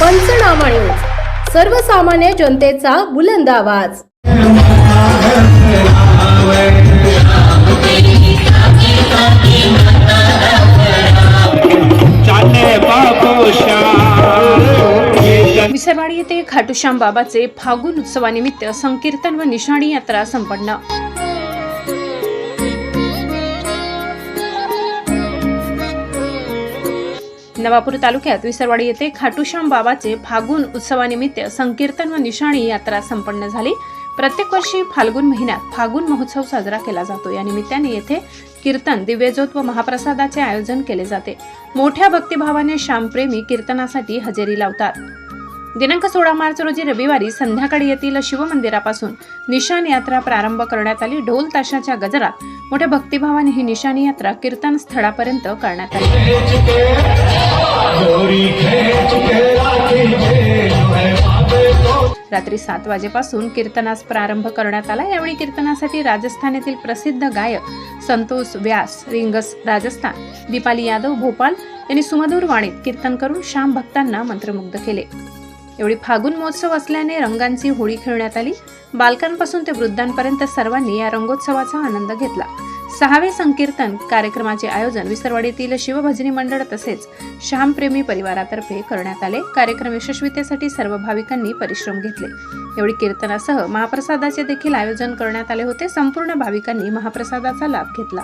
पंचनामा न्यूज. सर्वसामान्य जनतेचा बुलंद आवाज. विसरवाडी येथे खाटूश्याम बाबाचे फागुन उत्सवानिमित्त संकीर्तन व निशाणी यात्रा संपन्न. नवापूर तालुक्यात विसरवाडी येथे खाटूश्याम बाबाचे फागुन उत्सवानिमित्त संकीर्तन व निशाणी यात्रा संपन्न झाली. प्रत्येक वर्षी फाल्गुन महिन्यात फागुन महोत्सव साजरा केला जातो. या निमित्ताने येथे कीर्तन दिव्यज्योत व महाप्रसादाचे आयोजन केले जाते. मोठ्या भक्तिभावाने श्यामप्रेमी कीर्तनासाठी हजेरी लावतात. दिनांक सोळा मार्च रोजी रविवारी संध्याकाळी येथील शिवमंदिरापासून निशाण यात्रा प्रारंभ करण्यात आली. ढोल ताशाच्या गजरात मोठ्या भक्तिभावाने ही निशाणी यात्रा कीर्तन स्थळापर्यंत करण्यात आली. रात्री सात वाजेपासून कीर्तनास प्रारंभ करण्यात आला. यावेळी कीर्तनासाठी राजस्थान येथील प्रसिद्ध गायक संतोष व्यास रिंगस राजस्थान दीपाली यादव भोपाल यांनी सुमधुर वाणीत कीर्तन करून श्याम भक्तांना मंत्रमुग्ध केले. एवढी फागुन महोत्सव असल्याने रंगांची होळी खेळण्यात आली. बालकांपासून ते वृद्धांपर्यंत सर्वांनी या रंगोत्सवाचा आनंद घेतला. सहावे संकीर्तन कार्यक्रमाचे आयोजन विसरवाडीतील शिवभजनी मंडळ तसेच श्यामप्रेमी परिवारातर्फे करण्यात आले. कार्यक्रम यशस्वीतेसाठी सर्व भाविकांनी परिश्रम घेतले. एवढी कीर्तनासह महाप्रसादाचे देखील आयोजन करण्यात आले होते. संपूर्ण भाविकांनी महाप्रसादाचा लाभ घेतला.